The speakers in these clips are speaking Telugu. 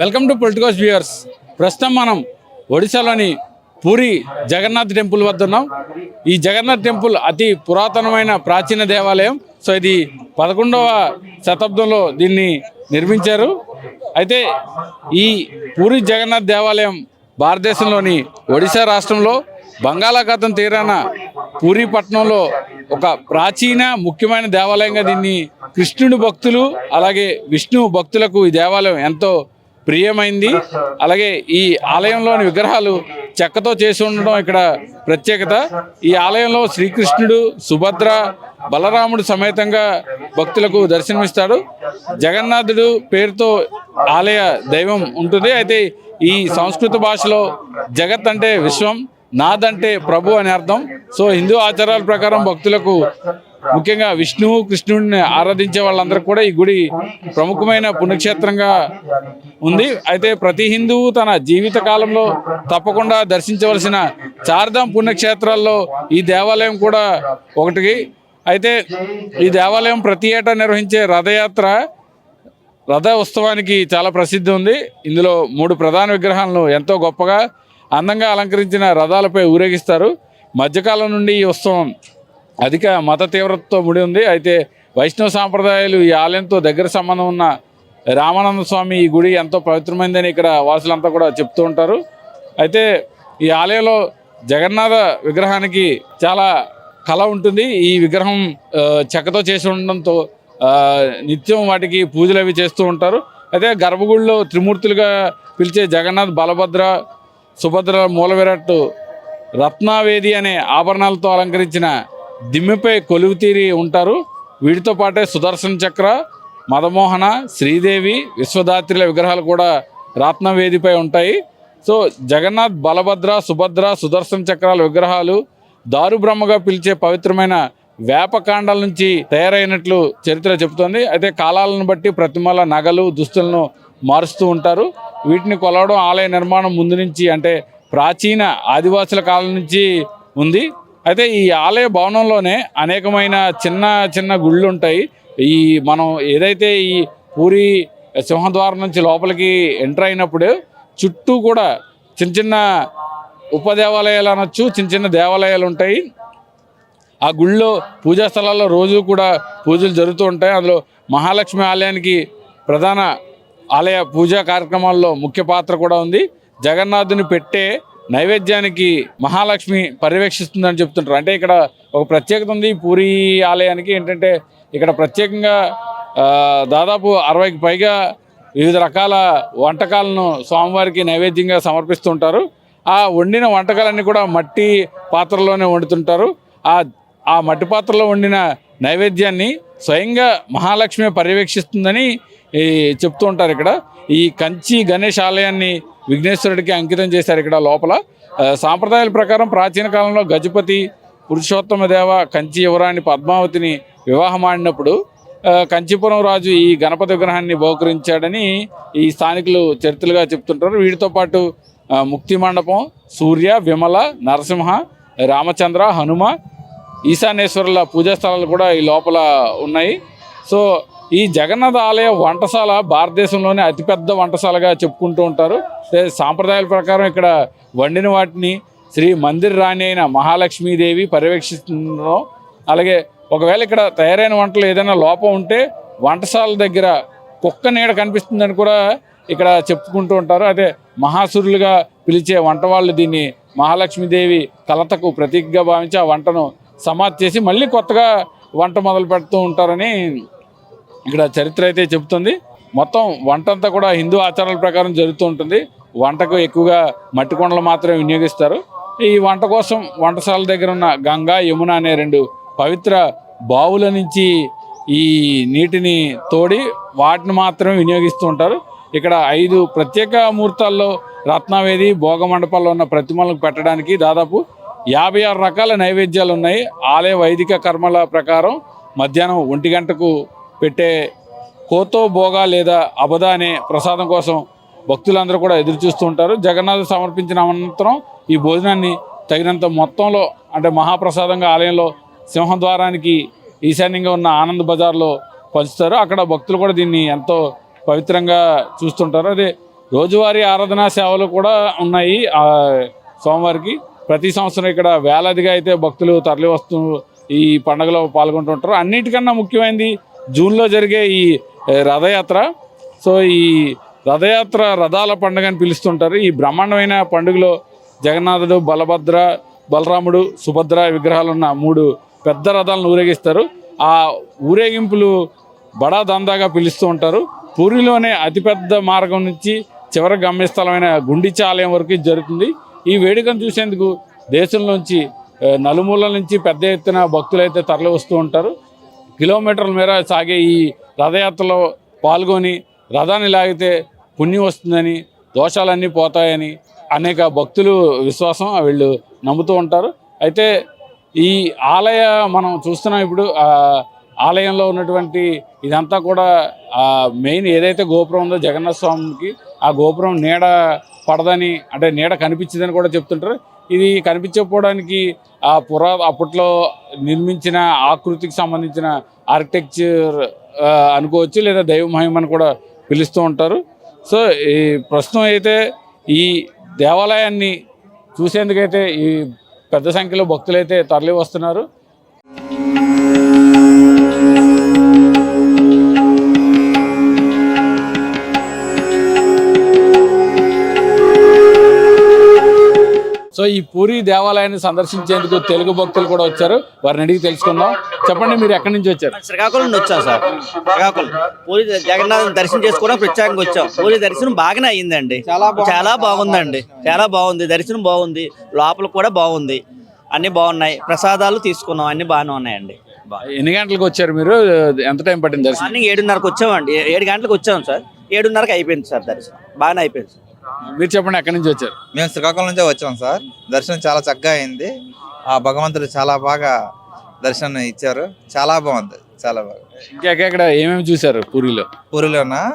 Welcome to Politicos viewers. ప్రస్తుతం మనం ఒడిశాలోని పూరి జగన్నాథ్ టెంపుల్ వద్ద ఉన్నాం. ఈ జగన్నాథ్ టెంపుల్ అతి పురాతనమైన ప్రాచీన దేవాలయం. సో ఇది పదకొండవ శతాబ్దంలో దీన్ని నిర్మించారు. అయితే ఈ పూరి జగన్నాథ్ దేవాలయం భారతదేశంలోని ఒడిశా రాష్ట్రంలో బంగాళాఖాతం తీరాన పూరి పట్టణంలో ఒక ప్రాచీన ముఖ్యమైన దేవాలయంగా దీన్ని కృష్ణుడి భక్తులు అలాగే విష్ణు భక్తులకు ఈ దేవాలయం ఎంతో ప్రియమైంది. అలాగే ఈ ఆలయంలోని విగ్రహాలు చెక్కతో చేసి ఉండడం ఇక్కడ ప్రత్యేకత. ఈ ఆలయంలో శ్రీకృష్ణుడు సుభద్ర బలరాముడు సమేతంగా భక్తులకు దర్శనమిస్తాడు. జగన్నాథుడు పేరుతో ఆలయ దైవం ఉంటుంది. అయితే ఈ సంస్కృత భాషలో జగత్ అంటే విశ్వం నాదంటే అంటే ప్రభు అని అర్థం. సో హిందూ ఆచారాల ప్రకారం భక్తులకు ముఖ్యంగా విష్ణువు కృష్ణుడిని ఆరాధించే వాళ్ళందరూ కూడా ఈ గుడి ప్రముఖమైన పుణ్యక్షేత్రంగా ఉంది. అయితే ప్రతి హిందువు తన జీవిత కాలంలో తప్పకుండా దర్శించవలసిన చార్ధాం పుణ్యక్షేత్రాల్లో ఈ దేవాలయం కూడా ఒకటి అయితే ఈ దేవాలయం ప్రతి ఏటా నిర్వహించే రథయాత్ర రథ ఉత్సవానికి చాలా ప్రసిద్ధి ఉంది. ఇందులో మూడు ప్రధాన విగ్రహాలను ఎంతో గొప్పగా అందంగా అలంకరించిన రథాలపై ఊరేగిస్తారు. మధ్యకాలం నుండి ఈ ఉత్సవం అధిక మత తీవ్రతతో ముడి ఉంది. అయితే వైష్ణవ సాంప్రదాయాలు ఈ ఆలయంతో దగ్గర సంబంధం ఉన్న రామానంద స్వామి ఈ గుడి ఎంతో పవిత్రమైందని ఇక్కడ వాసులంతా కూడా చెప్తూ ఉంటారు. అయితే ఈ ఆలయంలో జగన్నాథ విగ్రహానికి చాలా కళ ఉంటుంది. ఈ విగ్రహం చెక్కతో చేసి ఉండడంతో నిత్యం వాటికి పూజలు అవి చేస్తూ ఉంటారు. అయితే గర్భగుడిలో త్రిమూర్తులుగా పిలిచే జగన్నాథ్ బలభద్ర సుభద్ర మూల విరాట్ రత్నావేది అనే ఆభరణాలతో అలంకరించిన దిమ్మెపై కొలువు తీరి ఉంటారు. వీటితో పాటే సుదర్శన చక్ర మదమోహన శ్రీదేవి విశ్వదాత్రిల విగ్రహాలు కూడా రత్నవేదిపై ఉంటాయి. సో జగన్నాథ్ బలభద్ర సుభద్ర సుదర్శన చక్రాల విగ్రహాలు దారుబ్రహ్మగా పిలిచే పవిత్రమైన వేపకాండాల నుంచి తయారైనట్లు చరిత్ర చెబుతోంది. అయితే కాలాలను బట్టి ప్రతిమల నగలు దుస్తులను మారుస్తూ ఉంటారు. వీటిని కొలవడం ఆలయ నిర్మాణం ముందు నుంచి అంటే ప్రాచీన ఆదివాసుల కాలం నుంచి ఉంది. అయితే ఈ ఆలయ భవనంలోనే అనేకమైన చిన్న చిన్న గుళ్ళు ఉంటాయి. ఈ మనం ఏదైతే ఈ పూరి సింహద్వారం నుంచి లోపలికి ఎంటర్ అయినప్పుడు చుట్టూ కూడా చిన్న చిన్న ఉపదేవాలయాలు అనొచ్చు చిన్న చిన్న దేవాలయాలు ఉంటాయి. ఆ గుళ్ళో పూజా స్థలాల్లో రోజు కూడా పూజలు జరుగుతూ ఉంటాయి. అందులో మహాలక్ష్మి ఆలయానికి ప్రధాన ఆలయ పూజా కార్యక్రమాల్లో ముఖ్య పాత్ర కూడా ఉంది. జగన్నాథుని పెట్టే నైవేద్యానికి మహాలక్ష్మి పర్యవేక్షిస్తుందని చెప్తుంటారు. అంటే ఇక్కడ ఒక ప్రత్యేకత ఉంది పూరి ఆలయానికి. ఏంటంటే ఇక్కడ ప్రత్యేకంగా దాదాపు అరవైకి పైగా వివిధ రకాల వంటకాలను స్వామివారికి నైవేద్యంగా సమర్పిస్తుంటారు. ఆ వండిన వంటకాలన్నీ కూడా మట్టి పాత్రలోనే వండుతుంటారు. ఆ ఆ మట్టి పాత్రలో వండిన నైవేద్యాన్ని స్వయంగా మహాలక్ష్మి పర్యవేక్షిస్తుందని ఈ చెప్తూ ఉంటారు ఇక్కడ. ఈ కంచి గణేష్ ఆలయాన్ని విఘ్నేశ్వరుడికి అంకితం చేశారు ఇక్కడ లోపల. సాంప్రదాయాల ప్రకారం ప్రాచీన కాలంలో గజపతి పురుషోత్తమ దేవ కంచి యువరాణి పద్మావతిని వివాహం ఆడినప్పుడు కంచిపురం రాజు ఈ గణపతి విగ్రహాన్ని బహుకరించాడని ఈ స్థానికులు చరిత్రలుగా చెప్తుంటారు. వీటితో పాటు ముక్తి మండపం సూర్య విమల నరసింహ రామచంద్ర హనుమ ఈశాన్యేశ్వరుల పూజా స్థలాలు కూడా ఈ లోపల ఉన్నాయి. సో ఈ జగన్నాథ ఆలయ వంటశాల భారతదేశంలోనే అతిపెద్ద వంటశాలగా చెప్పుకుంటూ ఉంటారు. సాంప్రదాయాల ప్రకారం ఇక్కడ వండిన వాటిని శ్రీ మందిర్ రాణి అయిన మహాలక్ష్మీదేవి పర్యవేక్షిస్తుండడం. అలాగే ఒకవేళ ఇక్కడ తయారైన వంటలు ఏదైనా లోపం ఉంటే వంటశాల దగ్గర కుక్క నీడ కనిపిస్తుందని కూడా ఇక్కడ చెప్పుకుంటూ ఉంటారు. అదే మహాసురులుగా పిలిచే వంట వాళ్ళు దీన్ని మహాలక్ష్మీదేవి కలతకు ప్రతీకగా భావించి ఆ వంటను సమాధి చేసి మళ్ళీ కొత్తగా వంట మొదలు పెడుతూ ఉంటారని ఇక్కడ చరిత్ర అయితే చెబుతుంది. మొత్తం వంట అంతా కూడా హిందూ ఆచారాల ప్రకారం జరుగుతూ ఉంటుంది. వంటకు ఎక్కువగా మట్టి కొండలు మాత్రమే వినియోగిస్తారు. ఈ వంట కోసం వంటశాల దగ్గర ఉన్న గంగా యమున అనే రెండు పవిత్ర బావుల నుంచి ఈ నీటిని తోడి వాటిని మాత్రమే వినియోగిస్తూ ఉంటారు. ఇక్కడ ఐదు ప్రత్యేక ముహూర్తాల్లో రత్నవేది భోగ మండపాల్లో ఉన్న ప్రతిమలకు పెట్టడానికి దాదాపు యాభై ఆరు రకాల నైవేద్యాలు ఉన్నాయి. ఆలయ వైదిక కర్మల ప్రకారం మధ్యాహ్నం ఒంటి గంటకు పెట్టే కోతో భోగా లేదా అబద అనే ప్రసాదం కోసం భక్తులందరూ కూడా ఎదురు చూస్తూ ఉంటారు. జగన్నాథ్ సమర్పించిన అనంతరం ఈ భోజనాన్ని తగినంత మొత్తంలో అంటే మహాప్రసాదంగా ఆలయంలో సింహద్వారానికి ఈశాన్యంగా ఉన్న ఆనంద్ బజార్లో పంచుతారు. అక్కడ భక్తులు కూడా దీన్ని ఎంతో పవిత్రంగా చూస్తుంటారు. అదే రోజువారీ ఆరాధనా సేవలు కూడా ఉన్నాయి సోమవారికి ప్రతి సంవత్సరం ఇక్కడ వేలాదిగా అయితే భక్తులు తరలి వస్తూ ఈ పండుగలో పాల్గొంటుంటారు. అన్నిటికన్నా ముఖ్యమైనది జూన్లో జరిగే ఈ రథయాత్ర. సో ఈ రథయాత్ర రథాల పండుగ అని పిలుస్తుంటారు. ఈ బ్రహ్మాండమైన పండుగలో జగన్నాథుడు బలభద్ర బలరాముడు సుభద్ర విగ్రహాలు ఉన్న మూడు పెద్ద రథాలను ఊరేగిస్తారు. ఆ ఊరేగింపులు బడా దందాగా పిలుస్తూ ఉంటారు. పూరిలోనే అతిపెద్ద మార్గం నుంచి చివరి గమ్యస్థలమైన గుండిచ ఆలయం వరకు ఇది జరుగుతుంది. ఈ వేడుకను చూసేందుకు దేశంలోంచి నుంచి నలుమూలల నుంచి పెద్ద ఎత్తున భక్తులు అయితే తరలి వస్తూ ఉంటారు. కిలోమీటర్ల మేర సాగే ఈ రథయాత్రలో పాల్గొని రథాన్ని లాగితే పుణ్యం వస్తుందని దోషాలన్నీ పోతాయని అనేక భక్తులు విశ్వాసం వీళ్ళు నమ్ముతూ ఉంటారు. అయితే ఈ ఆలయ మనం చూస్తున్నాం ఇప్పుడు ఆలయంలో ఉన్నటువంటి ఇదంతా కూడా ఆ మెయిన్ ఏదైతే గోపురం ఉందో జగన్నాథ స్వామికి ఆ గోపురం నీడ పడదని అంటే నీడ కనిపించదని కూడా చెప్తుంటారు. ఇది కనిపించకపోవడానికి ఆ పురా అప్పట్లో నిర్మించిన ఆకృతికి సంబంధించిన ఆర్కిటెక్చర్ అనుకోవచ్చు లేదా దైవ మహిమని కూడా పిలుస్తూ ఉంటారు. సో ఈ ప్రస్తుతం అయితే ఈ దేవాలయాన్ని చూసేందుకైతే ఈ పెద్ద సంఖ్యలో భక్తులైతే తరలి వస్తున్నారు సో ఈ పూరి దేవాలయాన్ని సందర్శించేందుకు తెలుగు భక్తులు కూడా వచ్చారు. వారిని అడిగి తెలుసుకుందాం. చెప్పండి మీరు ఎక్కడి నుంచి వచ్చారు? శ్రీకాకుళం నుండి వచ్చాం సార్. శ్రీకాకుళం. పూరి జగన్నాథ్ దర్శనం చేసుకోవడం ప్రత్యేకంగా వచ్చాం. పూరి దర్శనం బాగానే అయ్యిందండి. చాలా బాగుందండి. చాలా బాగుంది. దర్శనం బాగుంది. లోపల కూడా బాగుంది. అన్ని బాగున్నాయి. ప్రసాదాలు తీసుకున్నాం. అన్ని బాగానే ఉన్నాయండి. ఎన్ని గంటలకు వచ్చారు మీరు? ఎంత టైం పట్టింది దర్శనం? మార్నింగ్ ఏడున్నరకు వచ్చామండి. ఏడు గంటలకు వచ్చాం సార్. ఏడున్నరకు అయిపోయింది సార్ దర్శనం. బాగానే అయిపోయింది సార్. మీరు చెప్పండి ఎక్కడి నుంచి వచ్చారు? మేము శ్రీకాకుళం నుంచే వచ్చాం సార్. దర్శనం చాలా చక్కగా అయింది. ఆ భగవంతుడు చాలా బాగా దర్శనం ఇచ్చారు. చాలా బాగుంది. చాలా బాగా. ఇంకెక్కడ ఏమేమి చూశారు పూరిలో? పూరిలోన?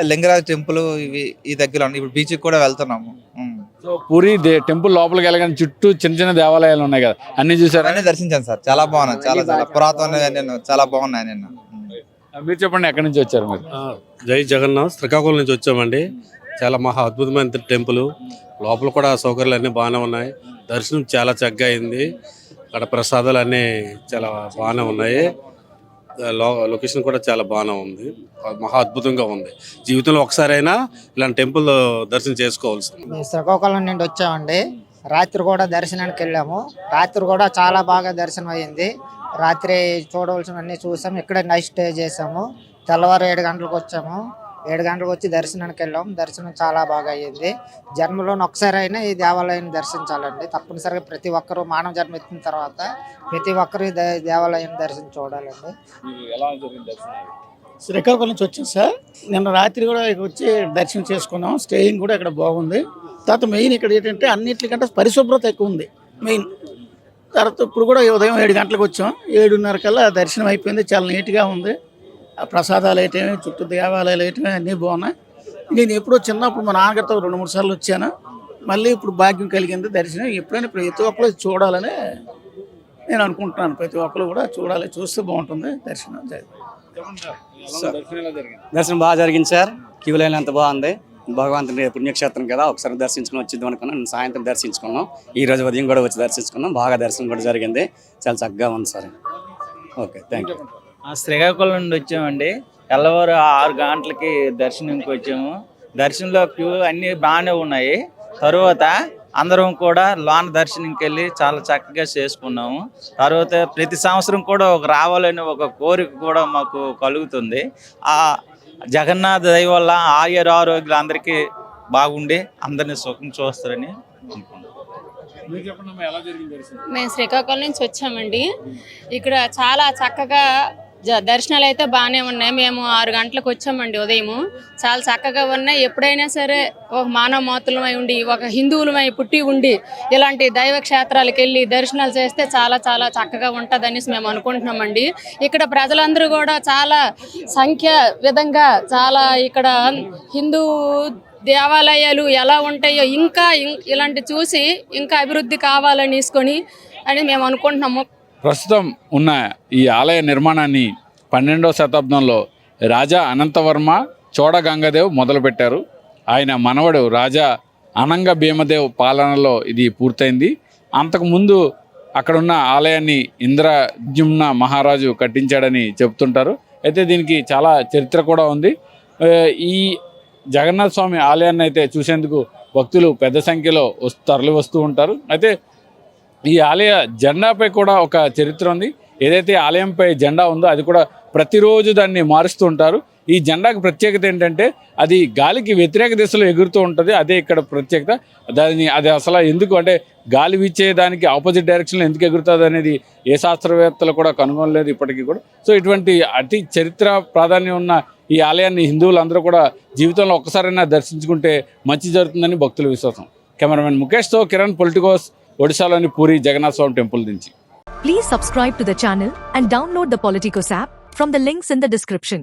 లింగరాజ్ టెంపుల్ ఇవి ఈ దగ్గర ఉన్నాయి. ఇప్పుడు బీచ్కి కూడా వెళ్తున్నాము. ఉమ్. సో పూరి దే- టెంపుల్ లోపలికి వెళ్ళగానే చుట్టూ చిన్న చిన్న దేవాలయాలు ఉన్నాయి కదా. అన్ని చూసారా? అవన్నీ దర్శించాను సార్. చాలా బాగున్నాయి. చాలా చాలా పురాతన నేను చాలా బాగున్నాయి నిన్న ఉమ్. మీరు చెప్పండి ఎక్కడి నుంచి వచ్చారు మీరు? జై జగన్నాథ్. శ్రీకాకుళం నుంచి వచ్చామండి. చాలా మహా అద్భుతమైన టెంపుల్. లోపల కూడా సౌకర్యాలు అన్నీ బాగానే ఉన్నాయి. దర్శనం చాలా చక్కగా అయింది. అక్కడ ప్రసాదాలు అన్నీ చాలా బాగానే ఉన్నాయి. లో లొకేషన్ కూడా చాలా బాగానే ఉంది. మహా అద్భుతంగా ఉంది. జీవితంలో ఒకసారైనా ఇలాంటి టెంపుల్ దర్శనం చేసుకోవాల్సింది మేము శ్రీకాకుళం నుండి వచ్చామండి. రాత్రి కూడా దర్శనానికి వెళ్ళాము. రాత్రి కూడా చాలా బాగా దర్శనం అయ్యింది రాత్రి చూడవలసినవన్నీ చూసాము. ఇక్కడ నైట్ స్టే చేసాము. తెల్లవారు ఏడు గంటలకు వచ్చాము. ఏడు గంటలకు వచ్చి దర్శనానికి వెళ్ళాము దర్శనం చాలా బాగా అయ్యింది. జన్మలోని ఒకసారి అయినా ఈ దేవాలయాన్ని దర్శించాలండి. తప్పనిసరిగా ప్రతి ఒక్కరూ మానవ జన్మ ఎత్తిన తర్వాత ప్రతి ఒక్కరు ఈ దే- దేవాలయాన్ని దర్శనం చూడాలండి. ఎలా జరిగింది దర్శనం? శ్రీకాకుళం నుంచి వచ్చాం సార్. నిన్న రాత్రి కూడా ఇక్కడ వచ్చి దర్శనం చేసుకున్నాం. స్టేయింగ్ కూడా ఇక్కడ బాగుంది. తర్వాత మెయిన్ ఇక్కడ ఏంటంటే అన్నిటికంటే పరిశుభ్రత ఎక్కువ ఉంది. మెయిన్ తర్వాత ఇప్పుడు కూడా ఉదయం ఏడు గంటలకు వచ్చాం. ఏడున్నర కల్లా దర్శనం అయిపోయింది. చాలా నీట్గా ఉంది. ప్రసాదాలు అయితేమి చుట్టూ దేవాలయాలు అయితేమి అన్నీ బాగున్నాయి. నేను ఎప్పుడో చిన్నప్పుడు మా నాన్నగారితో రెండు మూడు సార్లు వచ్చాను. మళ్ళీ ఇప్పుడు భాగ్యం కలిగింది దర్శనం. ఎప్పుడైనా ప్రతి ఒక్కరు చూడాలని నేను అనుకుంటున్నాను. ప్రతి ఒక్కరు కూడా చూడాలి చూస్తే బాగుంటుంది దర్శనం. దర్శనం ఎలా జరిగింది? దర్శనం బాగా జరిగింది సార్. క్యూ లైన్ అంత బాగుంది. భగవంతుని పుణ్యక్షేత్రం కదా ఒకసారి దర్శించుకుని వచ్చిద్దాం అనుకున్నాం. నేను సాయంత్రం దర్శించుకున్నాం. ఈ రోజు ఉదయం కూడా వచ్చి దర్శించుకున్నాం. బాగా దర్శనం కూడా జరిగింది. చాలా చక్కగా ఉంది sir. Okay thank you Srikakulam నుండి వచ్చామండి. తెల్లవారు ఆరు గంటలకి దర్శనంకి వచ్చాము. దర్శనంలో క్యూ అన్నీ బాగానే ఉన్నాయి. తరువాత అందరం కూడా లోన దర్శనంకి వెళ్ళి చాలా చక్కగా చేసుకున్నాము. తర్వాత ప్రతి సంవత్సరం కూడా ఒక రావాలని ఒక కోరిక కూడా మాకు కలుగుతుంది. ఆ జగన్నాథ దయ వల్ల ఆయుర ఆరోగ్యాలు అందరికీ బాగుండి అందరినీ సుఖం చూస్తారని దర్శనం? మేము శ్రీకాకుళం నుంచి వచ్చామండి. ఇక్కడ చాలా చక్కగా దర్శనాలు అయితే బాగానే ఉన్నాయి. మేము ఆరు గంటలకు వచ్చామండి ఉదయం చాలా చక్కగా ఉన్నాయి. ఎప్పుడైనా సరే ఒక మానవ మాతృలమై ఉండి ఒక హిందువులమై పుట్టి ఉండి ఇలాంటి దైవ క్షేత్రాలకు వెళ్ళి దర్శనాలు చేస్తే చాలా చాలా చక్కగా ఉంటుందనేసి మేము అనుకుంటున్నామండి. ఇక్కడ ప్రజలందరూ కూడా చాలా సంఖ్య విధంగా చాలా ఇక్కడ హిందూ దేవాలయాలు ఎలా ఉంటాయో ఇంకా ఇలాంటి చూసి ఇంకా అభివృద్ధి కావాలని తీసుకొని అని మేము అనుకుంటున్నాము. ప్రస్తుతం ఉన్న ఈ ఆలయ నిర్మాణాన్ని పన్నెండవ శతాబ్దంలో రాజా అనంతవర్మ చోడ గంగదేవ్ మొదలుపెట్టారు. ఆయన మనవడు రాజా అనంగ భీమదేవ్ పాలనలో ఇది పూర్తయింది. అంతకుముందు అక్కడున్న ఆలయాన్ని ఇంద్రజుమ్న మహారాజు కట్టించాడని చెప్తుంటారు అయితే దీనికి చాలా చరిత్ర కూడా ఉంది. ఈ జగన్నాథ స్వామి ఆలయాన్ని అయితే చూసేందుకు భక్తులు పెద్ద సంఖ్యలో వస్తు తరలి వస్తూ ఉంటారు. అయితే ఈ ఆలయ జెండాపై కూడా ఒక చరిత్ర ఉంది. ఏదైతే ఆలయంపై జెండా ఉందో అది కూడా ప్రతిరోజు దాన్ని మారుస్తూ ఉంటారు. ఈ జెండాకి ప్రత్యేకత ఏంటంటే అది గాలికి వ్యతిరేక దిశలో ఎగురుతూ ఉంటుంది. అదే ఇక్కడ ప్రత్యేకత. దాని అది అసలు ఎందుకు అంటే గాలి వీచే దానికి ఆపోజిట్ డైరెక్షన్లో ఎందుకు ఎగురుతుంది అనేది ఏ శాస్త్రవేత్తలు కూడా కనుగొనలేదు ఇప్పటికీ కూడా. సో ఇటువంటి అతి చరిత్ర ప్రాధాన్యం ఉన్న ఈ ఆలయాన్ని హిందువులందరూ కూడా జీవితంలో ఒక్కసారైనా దర్శించుకుంటే మంచి జరుగుతుందని భక్తుల విశ్వాసం. కెమెరామెన్ ముఖేష్తో కిరణ్ పొలిటికోస్ ఒడిశాలోని పూరి జగన్నాథ స్వామి టెంపుల్ నుంచి Please subscribe to the channel and download the Politicos app from the links in the description.